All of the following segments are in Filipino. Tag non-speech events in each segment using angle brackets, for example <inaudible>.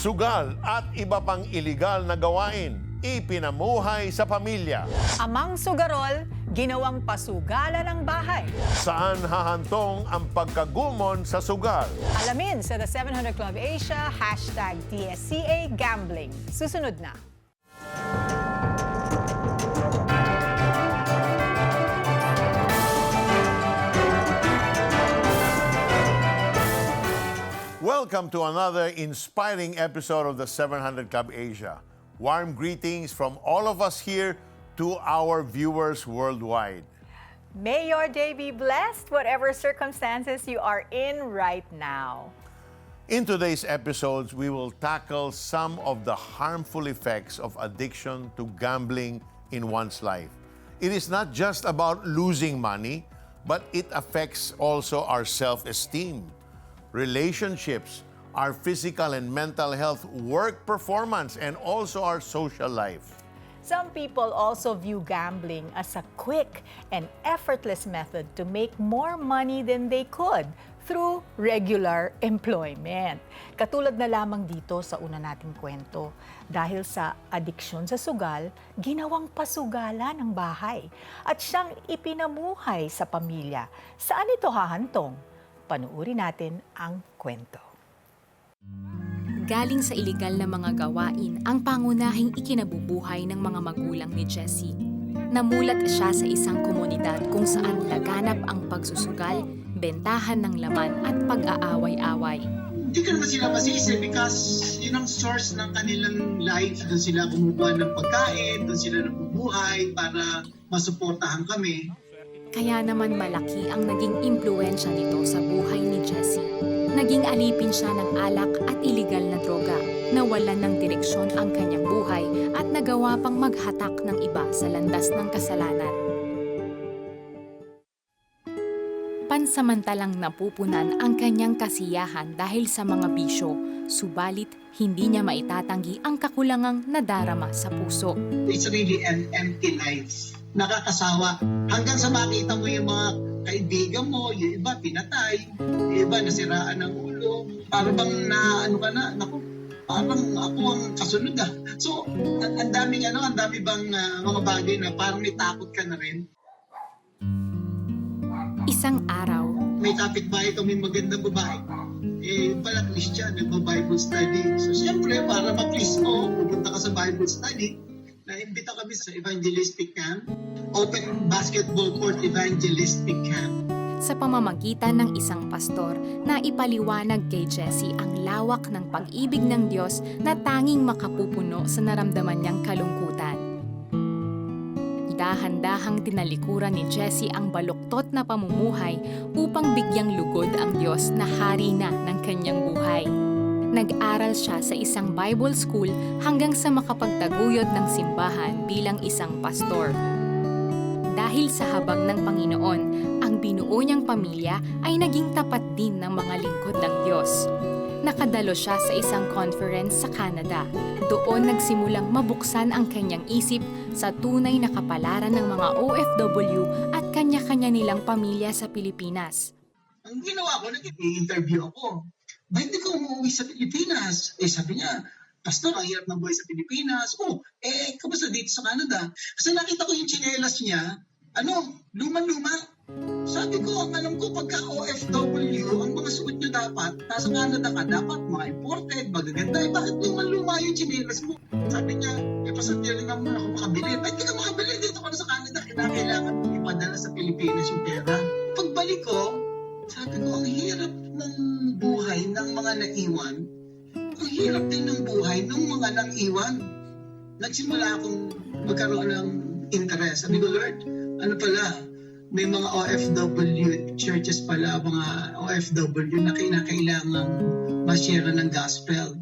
sugal at iba pang iligal na gawain, ipinamuhay sa pamilya. Amang sugarol, ginawang pasugalan ng bahay. Saan hahantong ang pagkagumon sa sugal? Alamin sa The 700 Club Asia, hashtag DSCA Gambling. Susunod na. Welcome to another inspiring episode of the 700 Club Asia. Warm greetings from all of us here to our viewers worldwide. May your day be blessed, whatever circumstances you are in right now. In today's episodes, we will tackle some of the harmful effects of addiction to gambling in one's life. It is not just about losing money, but it affects also our self esteem, relationships, our physical and mental health, work performance, and also our social life. Some people also view gambling as a quick and effortless method to make more money than they could through regular employment. Katulad na lamang dito sa una nating kwento. Dahil sa adiksyon sa sugal, ginawang pasugala ng bahay at siyang ipinamuhay sa pamilya. Saan ito hahantong? Panuuri natin ang kwento. Galing sa iligal na mga gawain ang pangunahing ikinabubuhay ng mga magulang ni Jessie. Namulat siya sa isang komunidad kung saan laganap ang pagsusugal, bentahan ng laman at pag-aaway-away. hindi ka naman sila masisi because yun ang source ng kanilang life. Doon sila kumukuha ng pagkain, doon sila nabubuhay para masuportahan kami. Kaya naman malaki ang naging impluensya nito sa buhay ni Jessie. Naging alipin siya ng alak at iligal na droga. Nawalan ng direksyon ang kanyang buhay at nagawa pang maghatak ng iba sa landas ng kasalanan. Pansamantalang napupunan ang kanyang kasiyahan dahil sa mga bisyo, subalit hindi niya maitatanggi ang kakulangang nadarama sa puso. It's really an empty life. Nakakasawa. Hanggang sa makita mo yung mga kaibigan mo, yung iba pinatay, yung iba nasiraan ng ulo. Para bang na ano ka na, naku, parang ako ang kasunod ah. So, ang ang daming ano, ang dami bang ah, mga bagay na parang may takot ka na rin. Isang araw, may kapitbahay kami magandang babae. Eh, pala Christian, nagpa-Bible study. So, siyempre, para ma-please mo, pupunta ka sa Bible study, naimbita kami sa evangelistic camp, open basketball court evangelistic camp. sa pamamagitan ng isang pastor na ipaliwanag kay Jessie ang lawak ng pag-ibig ng Diyos na tanging makapupuno sa naramdaman niyang kalungkutan. Dahan-dahang tinalikuran ni Jessie ang baluktot na pamumuhay upang bigyang lugod ang Diyos na hari na ng kanyang buhay. Nag-aral siya sa isang Bible school hanggang sa makapagtaguyod ng simbahan bilang isang pastor. Dahil sa habag ng Panginoon, ang binuo niyang pamilya ay naging tapat din ng mga lingkod ng Diyos. Nakadalo siya sa isang conference sa Canada. Doon nagsimulang mabuksan ang kanyang isip sa tunay na kapalaran ng mga OFW at kanya-kanya nilang pamilya sa Pilipinas. Ang ginawa ko, nag-interview ako. Ba't di ka umuwi sa Pilipinas? Eh, sabi niya, Pastor, ang hirap ng buhay sa Pilipinas. Oh, eh, kamusta dito sa Canada? Kasi nakita ko yung tsinelas niya, ano, luma-luma. Sabi ko, ang alam ko, pagka OFW, ang mga suot niyo dapat, nasa Canada ka, dapat mga imported, magaganda. Eh, bakit luma-luma yung tsinelas mo? Sabi niya, eh, di rin naman ako makabili. Ba't di ka makabili dito ka na sa Canada? Kinakailangan ipadala sa Pilipinas yung pera. Pagbalik ko, sabi ko, ang hirap ng buhay ng mga naiwan. Ang hirap din ng buhay ng mga naiwan. Nagsimula akong magkaroon ng interest. Sabi ko, Lord, ano pala, may mga OFW churches pala, mga OFW na kinakailangan ma-share ng gospel.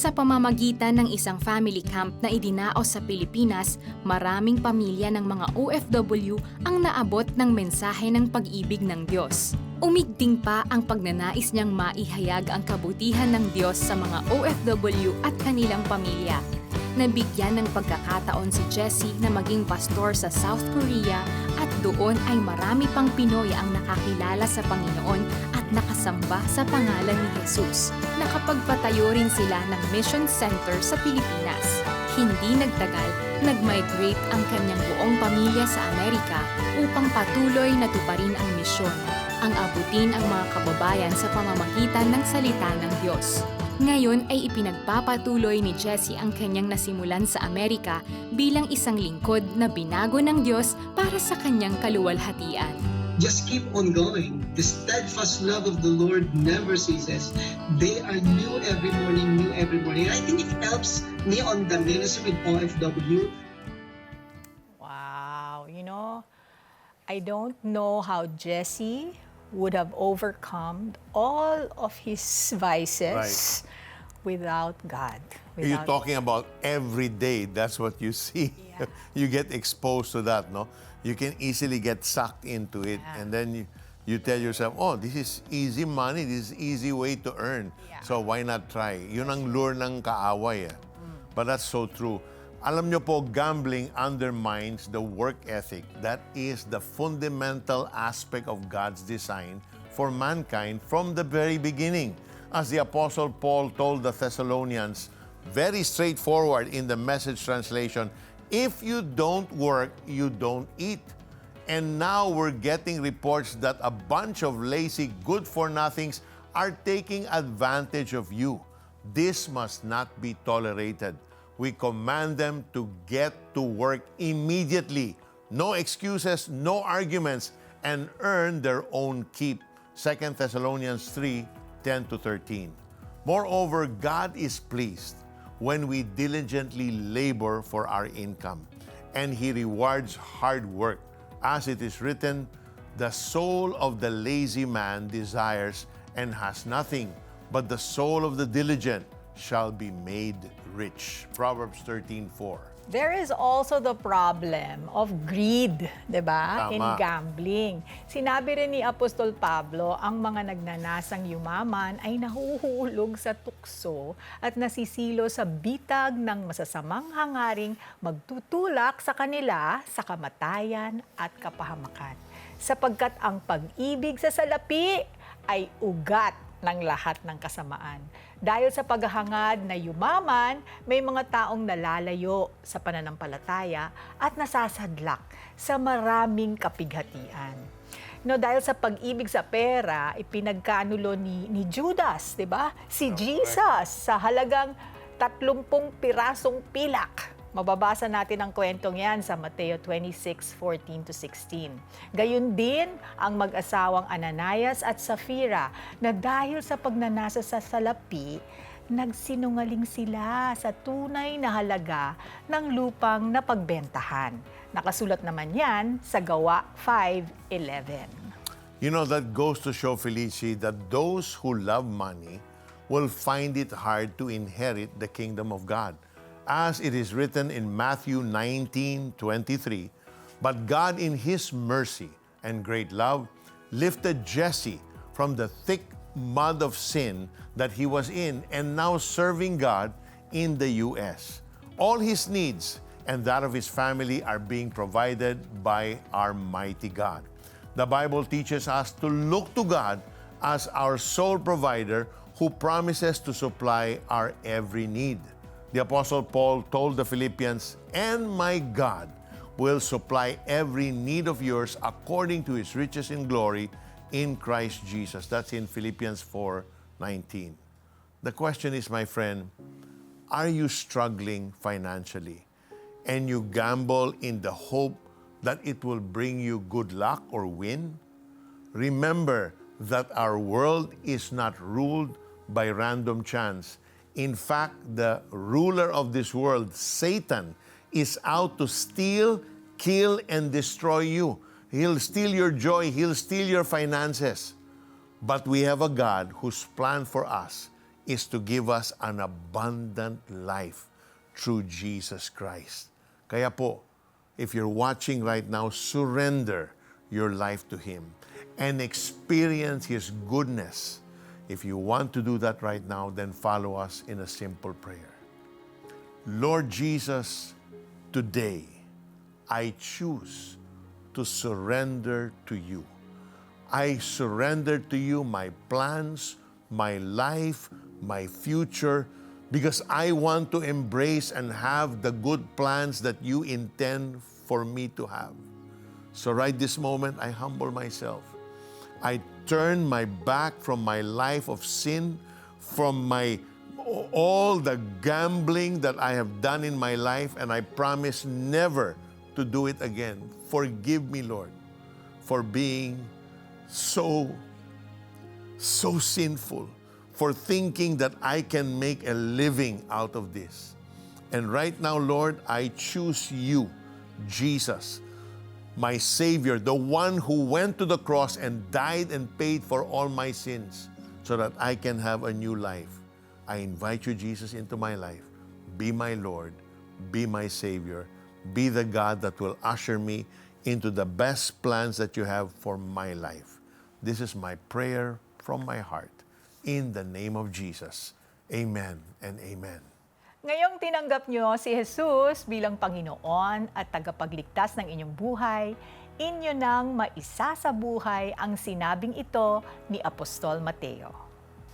Sa pamamagitan ng isang family camp na idinaos sa Pilipinas, maraming pamilya ng mga OFW ang naabot ng mensahe ng pag-ibig ng Diyos. Umigting pa ang pagnanais niyang maihayag ang kabutihan ng Diyos sa mga OFW at kanilang pamilya. Nabigyan ng pagkakataon si Jessie na maging pastor sa South Korea at doon ay marami pang Pinoy ang nakakilala sa Panginoon nakasamba sa pangalan ni Jesus. Nakapagpatayo rin sila ng mission center sa Pilipinas. Hindi nagtagal, nag-migrate ang kanyang buong pamilya sa Amerika upang patuloy na tuparin ang misyon, ang abutin ang mga kababayan sa pamamagitan ng salita ng Diyos. Ngayon ay ipinagpapatuloy ni Jesse ang kanyang nasimulan sa Amerika bilang isang lingkod na binago ng Diyos para sa kanyang kaluwalhatian. Just keep on going. The steadfast love of the Lord never ceases. They are new every morning, new every morning. I think it helps me on the ministry with OFW Wow, you know, I don't know how Jesse would have overcome all of his vices without God. You're Without, talking about every day. That's what you see. Yeah. <laughs> you get exposed to that, no? You can easily get sucked into it, Yeah. and then you, you tell yourself, "Oh, this is easy money. This is easy way to earn. Yeah. So why not try?" Yun ang lure ng kaaway. Eh. Mm. But that's so true. Alam nyo po, gambling undermines the work ethic. That is the fundamental aspect of God's design for mankind from the very beginning. As the Apostle Paul told the Thessalonians, very straightforward in the message translation, if you don't work, you don't eat. And now we're getting reports that a bunch of lazy, good for nothings are taking advantage of you. This must not be tolerated. We command them to get to work immediately. No excuses, no arguments, and earn their own keep. 2 Thessalonians 3 10 to 13. Moreover, God is pleased when we diligently labor for our income, and He rewards hard work. As it is written, the soul of the lazy man desires and has nothing, but the soul of the diligent shall be made rich. Proverbs 13:4. There is also the problem of greed, 'di ba? Tama. In gambling. Sinabi rin ni Apostol Pablo, ang mga nagnanasang yumaman ay nahuhulog sa tukso at nasisilo sa bitag ng masasamang hangaring magtutulak sa kanila sa kamatayan at kapahamakan. Sapagkat ang pag-ibig sa salapi ay ugat ng lahat ng kasamaan. Dahil sa paghahangad na yumaman, may mga taong nalalayo sa pananampalataya at nasasadlak sa maraming kapighatian. No, dahil sa pag-ibig sa pera, ipinagkanulo ni, ni Judas, di ba? Si Jesus sa halagang 30 pirasong pilak. Mababasa natin ang kwentong yan sa Mateo 26, 14 to 16. Gayun din ang mag-asawang Ananias at Safira na dahil sa pagnanasa sa salapi, nagsinungaling sila sa tunay na halaga ng lupang napagbentahan. Nakasulat naman yan sa Gawa 5.11. You know, that goes to show, Felici, that those who love money will find it hard to inherit the kingdom of God. As it is written in Matthew 19 23, but God, in His mercy and great love, lifted Jesse from the thick mud of sin that he was in and now serving God in the U.S. All his needs and that of his family are being provided by our mighty God. The Bible teaches us to look to God as our sole provider who promises to supply our every need. The Apostle Paul told the Philippians, And my God will supply every need of yours according to his riches in glory in Christ Jesus. That's in Philippians 4 19. The question is, my friend, are you struggling financially and you gamble in the hope that it will bring you good luck or win? Remember that our world is not ruled by random chance. In fact, the ruler of this world, Satan, is out to steal, kill, and destroy you. He'll steal your joy, he'll steal your finances. But we have a God whose plan for us is to give us an abundant life through Jesus Christ. Kaya po, if you're watching right now, surrender your life to Him and experience His goodness. If you want to do that right now, then follow us in a simple prayer. Lord Jesus, today I choose to surrender to you. I surrender to you my plans, my life, my future, because I want to embrace and have the good plans that you intend for me to have. So, right this moment, I humble myself. I turn my back from my life of sin, from my all the gambling that I have done in my life, and I promise never to do it again. Forgive me, Lord, for being so so sinful for thinking that I can make a living out of this. And right now, Lord, I choose you, Jesus, my Savior, the one who went to the cross and died and paid for all my sins so that I can have a new life. I invite you, Jesus, into my life. Be my Lord, be my Savior, be the God that will usher me into the best plans that you have for my life. This is my prayer from my heart. In the name of Jesus. Amen and amen. Ngayong tinanggap nyo si Jesus bilang Panginoon at tagapagligtas ng inyong buhay, inyo nang maisa sa buhay ang sinabing ito ni Apostol Mateo.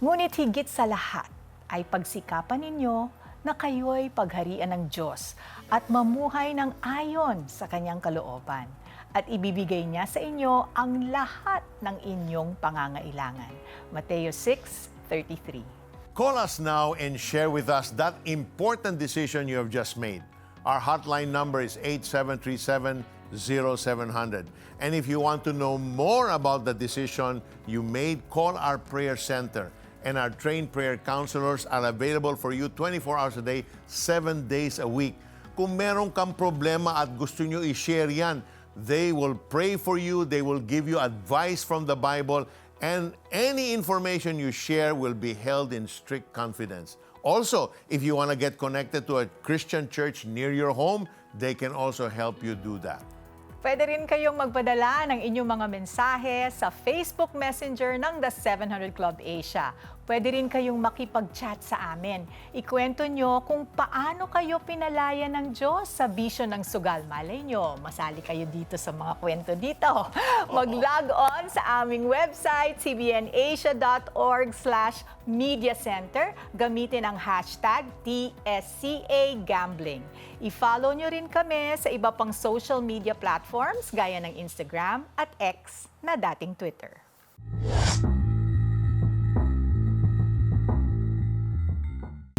Ngunit higit sa lahat ay pagsikapan ninyo na kayo'y pagharian ng Diyos at mamuhay ng ayon sa kanyang kalooban at ibibigay niya sa inyo ang lahat ng inyong pangangailangan. Mateo 6:33. Call us now and share with us that important decision you have just made. Our hotline number is 8737-0700. And if you want to know more about the decision you made, call our prayer center. And our trained prayer counselors are available for you 24 hours a day, 7 days a week. Kung meron kang problema at gusto nyo i-share yan, they will pray for you, they will give you advice from the Bible, and any information you share will be held in strict confidence. Also, if you want to get connected to a Christian church near your home, they can also help you do that. Pwede rin kayong magpadala ng inyong mga mensahe sa Facebook Messenger ng The 700 Club Asia. Pwede rin kayong makipag-chat sa amin. Ikwento nyo kung paano kayo pinalaya ng Diyos sa vision ng sugal. Malay nyo, masali kayo dito sa mga kwento dito. <laughs> Mag-log on sa aming website, cbnasia.org slash media center. Gamitin ang hashtag TSCA Gambling. I-follow nyo rin kami sa iba pang social media platforms gaya ng Instagram at X na dating Twitter.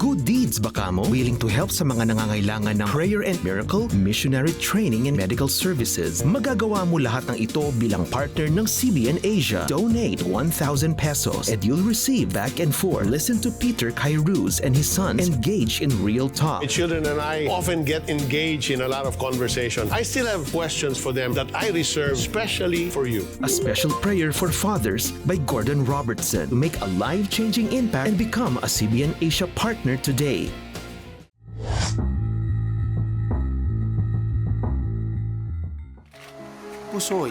Good deeds baka mo willing to help sa mga nangangailangan ng prayer and miracle, missionary training and medical services. Magagawa mo lahat ng ito bilang partner ng CBN Asia. Donate 1,000 pesos and you'll receive back and forth. Listen to Peter Kairuz and his sons engage in real talk. My children and I often get engaged in a lot of conversation. I still have questions for them that I reserve specially for you. A special prayer for fathers by Gordon Robertson to make a life-changing impact and become a CBN Asia partner today. Pusoy,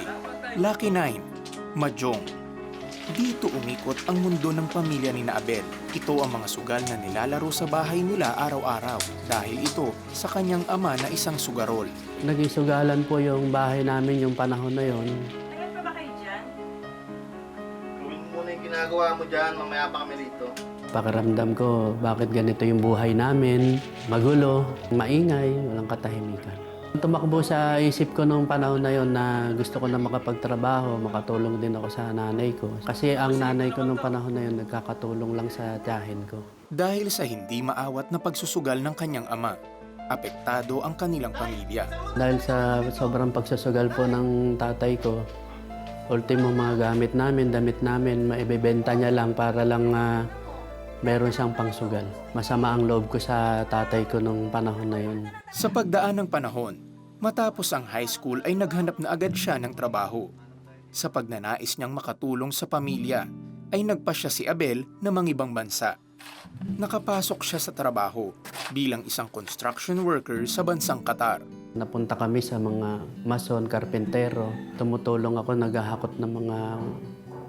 Lucky Nine, Mahjong. Dito umikot ang mundo ng pamilya ni na Abel. Ito ang mga sugal na nilalaro sa bahay nila araw-araw dahil ito sa kanyang ama na isang sugarol. Naging sugalan po yung bahay namin yung panahon na yon. Gawin mo muna yung ginagawa mo dyan, mamaya pa kami rito. Pakiramdam ko, bakit ganito yung buhay namin? Magulo, maingay, walang katahimikan. Tumakbo sa isip ko nung panahon na yon na gusto ko na makapagtrabaho, makatulong din ako sa nanay ko. Kasi ang nanay ko nung panahon na yon nagkakatulong lang sa tiyahin ko. Dahil sa hindi maawat na pagsusugal ng kanyang ama, apektado ang kanilang pamilya. Dahil sa sobrang pagsusugal po ng tatay ko, ultimo mga gamit namin, damit namin, maibebenta niya lang para lang ah, meron siyang pangsugal. Masama ang loob ko sa tatay ko nung panahon na yun. Sa pagdaan ng panahon, matapos ang high school ay naghanap na agad siya ng trabaho. Sa pagnanais niyang makatulong sa pamilya, ay nagpa siya si Abel na mangibang bansa. Nakapasok siya sa trabaho bilang isang construction worker sa bansang Qatar. Napunta kami sa mga mason, karpentero. Tumutulong ako, naghahakot ng mga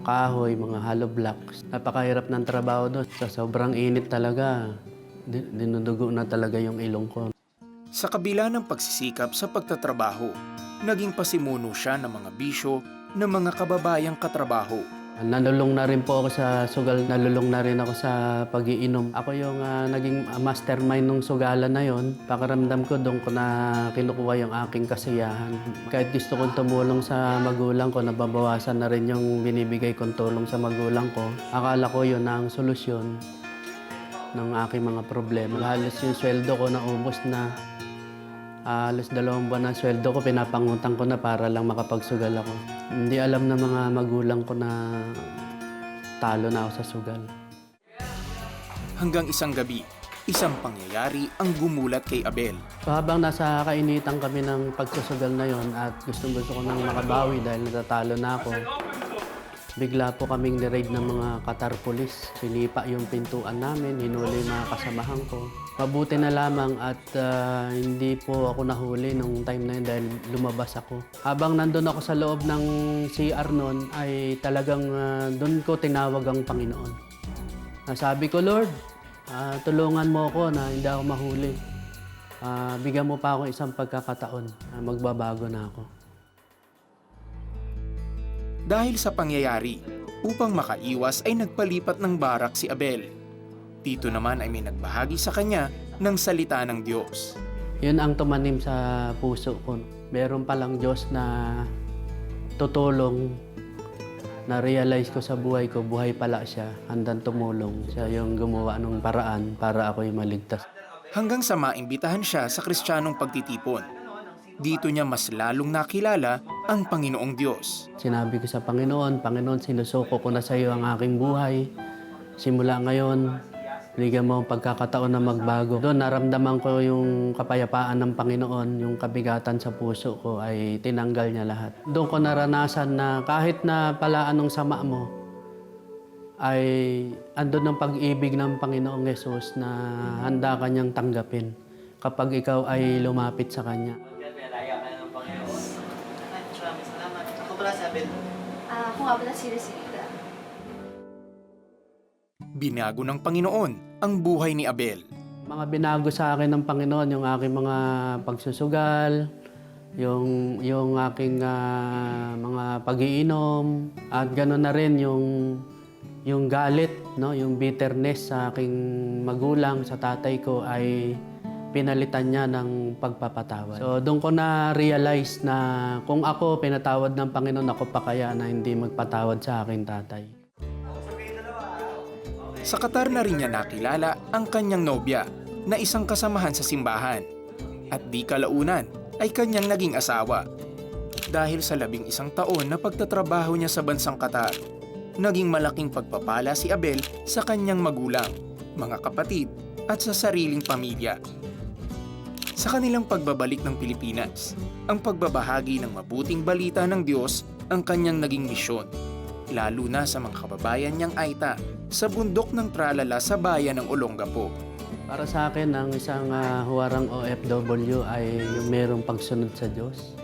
kahoy, mga hollow blocks. Napakahirap ng trabaho doon. Sa sobrang init talaga, Di- Dinudugo na talaga yung ilong ko. Sa kabila ng pagsisikap sa pagtatrabaho, naging pasimuno siya ng mga bisyo ng mga kababayang katrabaho. Nalulong na rin po ako sa sugal, nalulong na rin ako sa pagiinom. Ako yung ah, naging mastermind ng sugalan na yon. Pakiramdam ko doon ko na kinukuha yung aking kasiyahan. Kahit gusto kong tumulong sa magulang ko, nababawasan na rin yung binibigay kong tulong sa magulang ko. Akala ko yun ang solusyon ng aking mga problema. Halos yung sweldo ko naubos na. Halos dalawang buwan ng sweldo ko, pinapangutang ko na para lang makapagsugal ako. Hindi alam ng mga magulang ko na talo na ako sa sugal. Hanggang isang gabi, isang pangyayari ang gumulat kay Abel. So habang nasa kainitan kami ng pagsusugal na yon at gustong gusto ko nang makabawi dahil natatalo na ako, bigla po kaming niraid ng mga Qatar police. Sinipa yung pintuan namin, hinuli mga kasamahan ko. Mabuti na lamang at ah, hindi po ako nahuli nung time na yun dahil lumabas ako. Habang nandun ako sa loob ng CR noon ay talagang ah, doon ko tinawag ang Panginoon. Nasabi ko, Lord, ah, tulungan mo ako na hindi ako mahuli. Ah, bigyan mo pa ako isang pagkakataon. na magbabago na ako. Dahil sa pangyayari, upang makaiwas ay nagpalipat ng barak si Abel. Dito naman ay may nagbahagi sa kanya ng salita ng Diyos. Yun ang tumanim sa puso ko. Meron palang Diyos na tutulong. Na-realize ko sa buhay ko, buhay pala siya. Handang tumulong. Siya yung gumawa ng paraan para ako'y maligtas. Hanggang sa maimbitahan siya sa kristyanong pagtitipon. Dito niya mas lalong nakilala ang Panginoong Diyos. Sinabi ko sa Panginoon, Panginoon, sinusuko ko na sa iyo ang aking buhay. Simula ngayon, bigyan mo ang pagkakataon na magbago. Doon naramdaman ko yung kapayapaan ng Panginoon, yung kabigatan sa puso ko ay tinanggal niya lahat. Doon ko naranasan na kahit na pala anong sama mo, ay andun ng pag-ibig ng Panginoong Yesus na handa kanyang tanggapin kapag ikaw ay lumapit sa Kanya. Ako pala si Abel. Ah, ako nga pala si Rosita. Binago ng Panginoon ang buhay ni Abel. Mga binago sa akin ng Panginoon, yung aking mga pagsusugal, yung, yung aking ah, mga pagiinom, at gano'n na rin yung, yung galit, no? yung bitterness sa aking magulang, sa tatay ko ay pinalitan niya ng pagpapatawad. So doon ko na-realize na kung ako pinatawad ng Panginoon, ako pa kaya na hindi magpatawad sa aking tatay. Sa Qatar na rin niya nakilala ang kanyang nobya na isang kasamahan sa simbahan. At di kalaunan ay kanyang naging asawa. Dahil sa labing isang taon na pagtatrabaho niya sa bansang Qatar, naging malaking pagpapala si Abel sa kanyang magulang, mga kapatid at sa sariling pamilya. Sa kanilang pagbabalik ng Pilipinas, ang pagbabahagi ng mabuting balita ng Diyos ang kanyang naging misyon lalo na sa mga kababayan niyang Aita sa bundok ng Tralala sa bayan ng Olongapo. Para sa akin, ang isang ah, huwarang OFW ay yung merong pagsunod sa Diyos.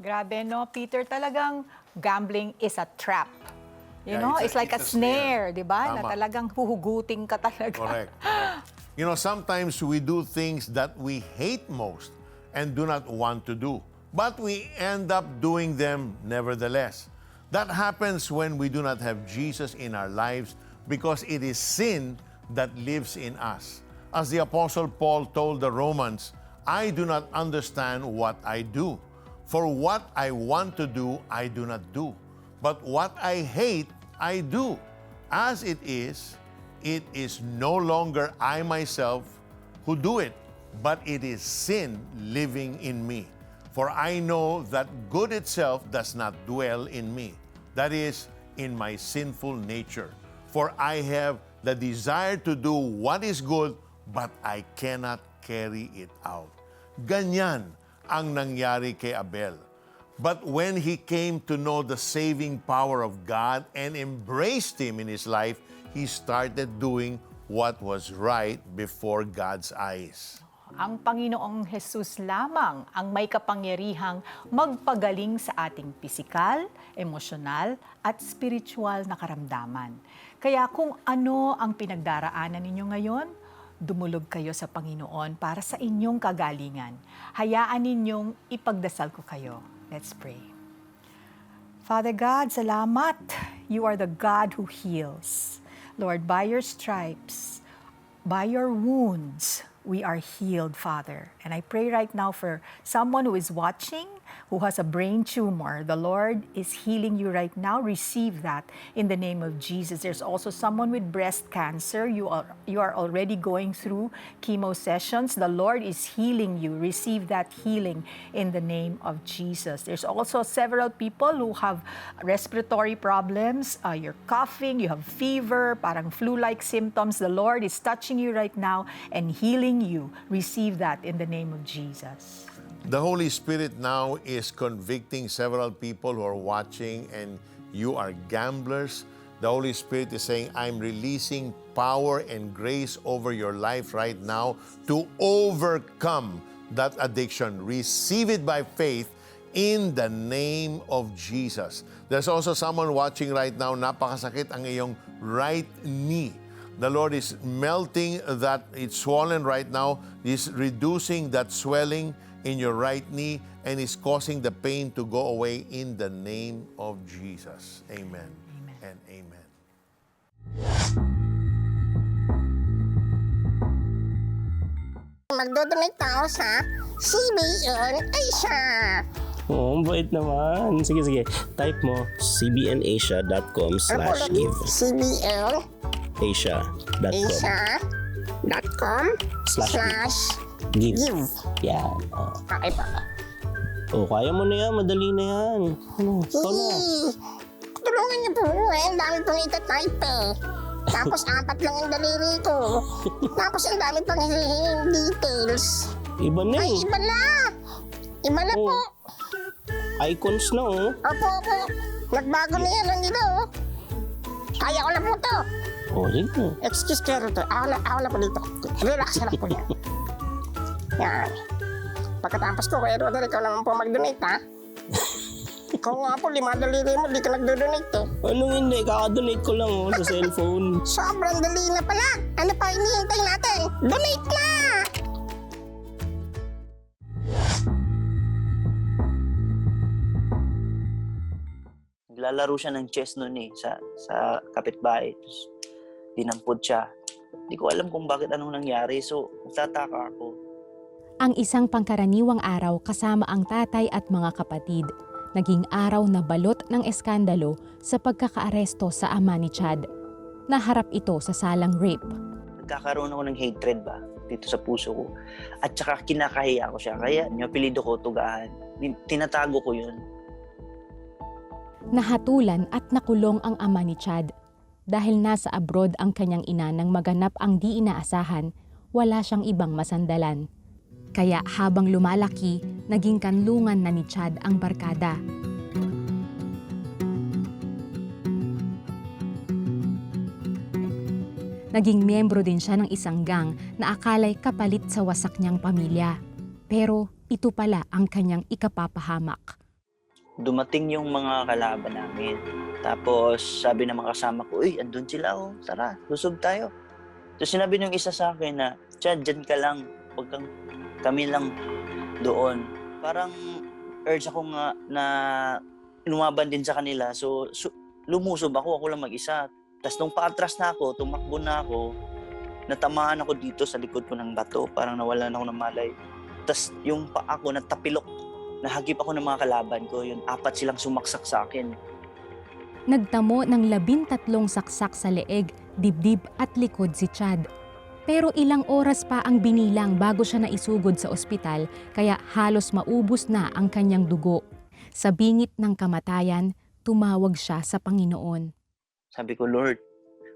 Grabe, no, Peter, talagang gambling is a trap. You Yeah, know, it's it's, a- like a, it's a snare. snare, di ba? Na talagang huhugutin ka talaga. Correct. correct. <laughs> You know, sometimes we do things that we hate most and do not want to do, but we end up doing them nevertheless. That happens when we do not have Jesus in our lives because it is sin that lives in us. As the Apostle Paul told the Romans, I do not understand what I do. For what I want to do, I do not do. But what I hate, I do. As it is, it is no longer I myself who do it, but it is sin living in me. For I know that good itself does not dwell in me, that is, in my sinful nature. For I have the desire to do what is good, but I cannot carry it out. Ganyan ang nangyari kay Abel. But when he came to know the saving power of God and embraced Him in his life, he started doing what was right before God's eyes. Ang Panginoong Jesus lamang ang may kapangyarihang magpagaling sa ating pisikal, emosyonal, at spiritual na karamdaman. Kaya kung ano ang pinagdaraanan ninyo ngayon, dumulog kayo sa Panginoon para sa inyong kagalingan. Hayaan ninyong ipagdasal ko kayo. Let's pray. Father God, salamat. You are the God who heals. Lord, by your stripes, by your wounds, we are healed, Father. And I pray right now for someone who is watching who has a brain tumor. The Lord is healing you right now. Receive that in the name of Jesus. There's also someone with breast cancer. You are you are already going through chemo sessions. The Lord is healing you. Receive that healing in the name of Jesus. There's also several people who have respiratory problems. Uh, you're coughing, you have fever, parang flu-like symptoms. The Lord is touching you right now and healing you. Receive that in the name of Jesus. The Holy Spirit now is convicting several people who are watching and you are gamblers. The Holy Spirit is saying, I'm releasing power and grace over your life right now to overcome that addiction. Receive it by faith in the name of Jesus. There's also someone watching right now, napakasakit ang iyong right knee. The Lord is melting that, it's swollen right now, is reducing that swelling in your right knee and is causing the pain to go away in the name of Jesus. Amen, and amen. Magdodonate ako sa CBN Asia. Oo, oh, bait naman. Sige, sige. Type mo cbnasia.com slash give. CBN Asia.com Asia.com Slash slash give. give. Yan. Oh. Okay pa. oh, kaya mo na yan. Madali na yan. Ano? Na. Hii. Tulungan niyo po eh. Ang dami pong itatype eh. Tapos <laughs> apat lang yung daliri ko. Tapos ang dami pang hihinging details. Iba na Ay, eh. iba na. Iba na po. Icons na oh. Opo, opo. Nagbago na yan ang dito. oh. Kaya ko na po to. Oh, sige. Excuse pero to. Ako na, ako na po dito. Relax na lang po yan. <laughs> Yan. Pagkatapos ko, kaya Roder, ikaw naman po mag-donate, ha? <laughs> ikaw nga po, lima daliri mo, di ka nag-donate, eh. Anong hindi? Kakadonate ko lang oh, sa cellphone. Sobrang dali na pala. Ano pa hinihintay natin? Donate na! Naglalaro siya ng chess noon eh, sa, sa kapitbahay. Tapos, dinampot siya. Hindi ko alam kung bakit anong nangyari. So, nagtataka ako. Ang isang pangkaraniwang araw kasama ang tatay at mga kapatid. Naging araw na balot ng eskandalo sa pagkakaaresto sa ama ni Chad. Naharap ito sa salang rape. Nagkakaroon ako ng hatred ba dito sa puso ko. At saka kinakahiya ko siya. Kaya apelido ko, Tugahan. Tin- Tinatago ko yun. Nahatulan at nakulong ang ama ni Chad. Dahil nasa abroad ang kanyang ina nang maganap ang di inaasahan, wala siyang ibang masandalan. Kaya habang lumalaki, naging kanlungan na ni Chad ang barkada. Naging miyembro din siya ng isang gang na akalay kapalit sa wasak niyang pamilya. Pero ito pala ang kanyang ikapapahamak. Dumating yung mga kalaban namin. Tapos, sabi ng mga kasama ko, Uy, andun sila oh. Tara, lusog tayo. Tapos sinabi nung isa sa akin na, Chad, dyan ka lang. Huwag kang, kami lang doon. Parang urge ako nga na lumaban din sa kanila. So, su- lumusob ako, ako lang mag-isa. Tapos nung paatras na ako, tumakbo na ako, natamaan ako dito sa likod ko ng bato. Parang nawalan ako ng malay. Tapos yung paa ko natapilok. Nahagip ako ng mga kalaban ko. Yun, apat silang sumaksak sa akin. Nagtamo ng labintatlong saksak sa leeg, dibdib at likod si Chad. Pero ilang oras pa ang binilang bago siya naisugod sa ospital kaya halos maubos na ang kanyang dugo. Sa bingit ng kamatayan, tumawag siya sa Panginoon. Sabi ko, Lord,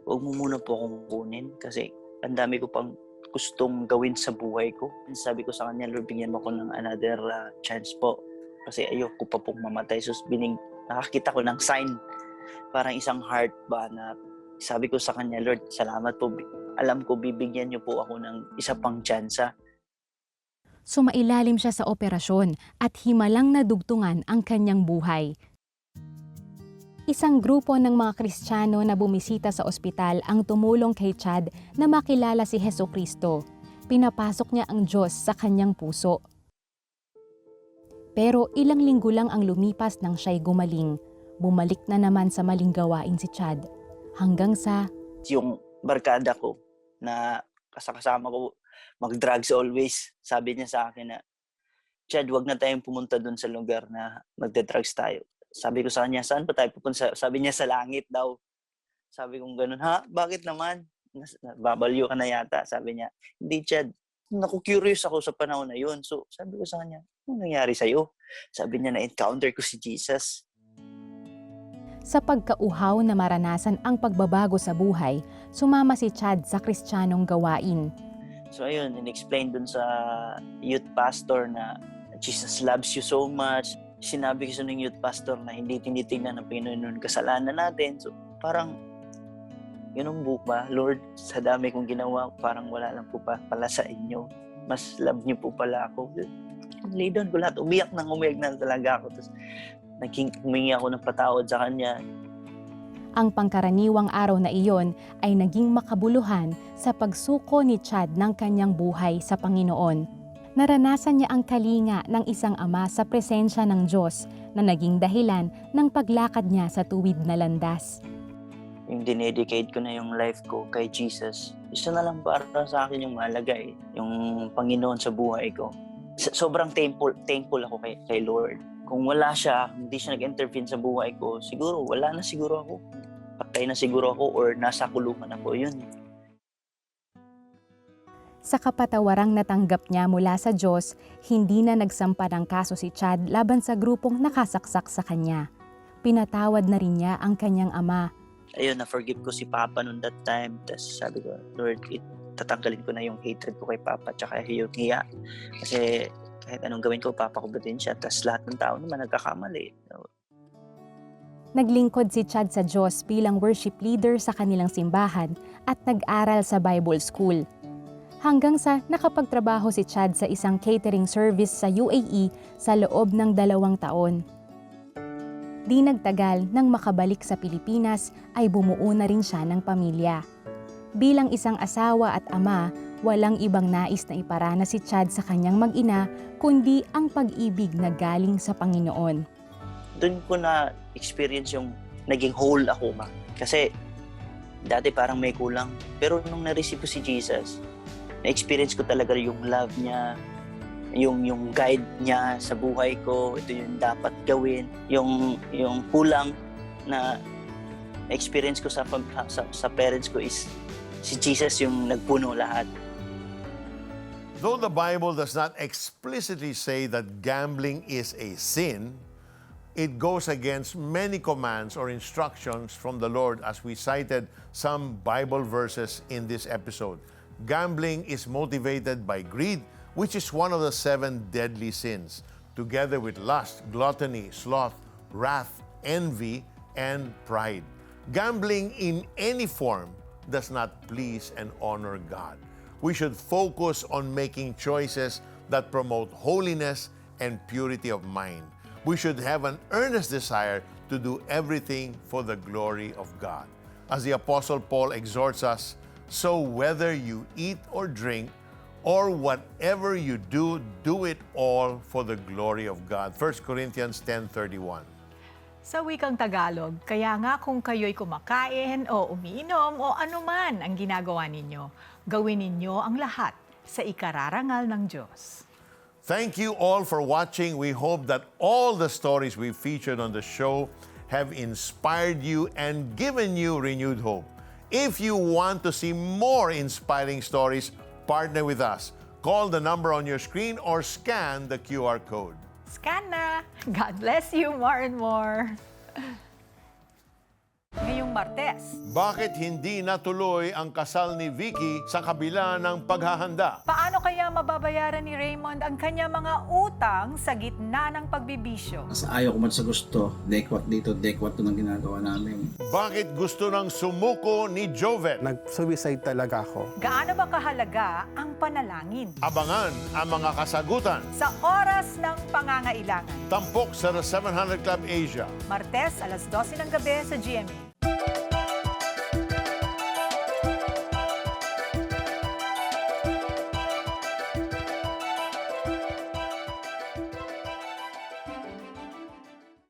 huwag mo muna po akong kunin kasi ang dami ko pang gustong gawin sa buhay ko. Sabi ko sa kanya, Lord, bigyan mo ko ng another uh, chance po. Kasi ayoko pa pong mamatay. So, bining, nakakita ko ng sign. Parang isang heart ba na sabi ko sa kanya, Lord, salamat po. Alam ko, bibigyan niyo po ako ng isa pang tsansa. Sumailalim siya sa operasyon at himalang nadugtungan ang kanyang buhay. Isang grupo ng mga Kristiyano na bumisita sa ospital ang tumulong kay Chad na makilala si Heso Kristo. Pinapasok niya ang Diyos sa kanyang puso. Pero ilang linggo lang ang lumipas nang siya'y gumaling. Bumalik na naman sa maling gawain si Chad. Hanggang sa Yung barkada ko na kasakasama ko mag-drugs always, sabi niya sa akin na, Chad, wag na tayong pumunta dun sa lugar na magde-drugs tayo. Sabi ko sa kanya, saan pa tayo pupunta? Sabi niya sa langit daw. Sabi kong ganun, ha? Bakit naman? Babalyo ka na yata. Sabi niya, hindi Chad. Naku-curious ako sa panahon na yun. So, sabi ko sa kanya, ano nangyari sa'yo? Sabi niya, na-encounter ko si Jesus. Sa pagkauhaw na maranasan ang pagbabago sa buhay, sumama si Chad sa kristyanong gawain. So ayun, in-explain dun sa youth pastor na Jesus loves you so much. Sinabi ko sa ng youth pastor na hindi tinitingnan ng Pinoon kasalanan natin. So parang, yun ang book? Lord, sa dami kong ginawa, parang wala lang po pa pala sa inyo. Mas love niyo po pala ako. Lay down ko lahat. Umiyak nang umiyak na talaga ako. Tapos, naging, humingi ako ng patawad sa kanya. Ang pangkaraniwang araw na iyon ay naging makabuluhan sa pagsuko ni Chad ng kanyang buhay sa Panginoon. Naranasan niya ang kalinga ng isang ama sa presensya ng Diyos na naging dahilan ng paglakad niya sa tuwid na landas. yung dinedicate ko na yung life ko kay Jesus, isa na lang para sa akin yung mahalaga eh, yung Panginoon sa buhay ko. Sobrang thankful, thankful ako kay, kay Lord. Kung wala siya, hindi siya nag-intervene sa buhay ko, siguro wala na siguro ako. Patay na siguro ako or nasa kulungan ako. Yun. Sa kapatawarang natanggap niya mula sa Diyos, hindi na nagsampa ng kaso si Chad laban sa grupong nakasaksak sa kanya. Pinatawad na rin niya ang kanyang ama Ayun, na-forgive ko si Papa noon that time. Tapos sabi ko, Lord, it, tatanggalin ko na yung hatred ko kay Papa tsaka yung hiya. Kasi kahit anong gawin ko, Papa ko ba din siya. Tapos lahat ng tao naman nagkakamali. Naglingkod si Chad sa Diyos bilang worship leader sa kanilang simbahan at nag-aral sa Bible School. Hanggang sa nakapagtrabaho si Chad sa isang catering service sa UAE sa loob ng dalawang taon. Di nagtagal nang makabalik sa Pilipinas ay bumuo na rin siya ng pamilya. Bilang isang asawa at ama, walang ibang nais na iparana si Chad sa kanyang mag-ina kundi ang pag-ibig na galing sa Panginoon. doon ko na experience yung naging whole ako ma. Kasi dati parang may kulang. Pero nung na-receive ko si Jesus, na-experience ko talaga yung love niya, yung yung guide niya sa buhay ko, ito yung dapat gawin, yung yung kulang na experience ko sa, sa sa parents ko is si Jesus yung nagpuno lahat. Though the Bible does not explicitly say that gambling is a sin, it goes against many commands or instructions from the Lord as we cited some Bible verses in this episode. Gambling is motivated by greed, which is one of the seven deadly sins, together with lust, gluttony, sloth, wrath, envy, and pride. Gambling in any form does not please and honor God. We should focus on making choices that promote holiness and purity of mind. We should have an earnest desire to do everything for the glory of God. As the Apostle Paul exhorts us, so whether you eat or drink, or whatever you do, do it all for the glory of God. 1 Corinthians 10.31 Sa wikang Tagalog, kaya nga kung kayo'y kumakain o umiinom o anuman ang ginagawa ninyo, gawin ninyo ang lahat sa ikararangal ng Diyos. Thank you all for watching. We hope that all the stories we featured on the show have inspired you and given you renewed hope. If you want to see more inspiring stories, partner with us. Call the number on your screen or scan the QR code. Scan na! God bless you more and more! <laughs> Ngayong Martes, Bakit hindi natuloy ang kasal ni Vicky sa kabila ng paghahanda? paano kaya mababayaran ni Raymond ang kanya mga utang sa gitna ng pagbibisyo? Mas ayaw ko man sa gusto, dekwat dito, dekwat to ng ginagawa namin. Bakit gusto ng sumuko ni Jovet? Nag-suicide talaga ako. Gaano ba kahalaga ang panalangin? Abangan ang mga kasagutan. Sa oras ng pangangailangan, Tampok sa The 700 Club Asia. Martes alas 12 ng gabi sa GMA.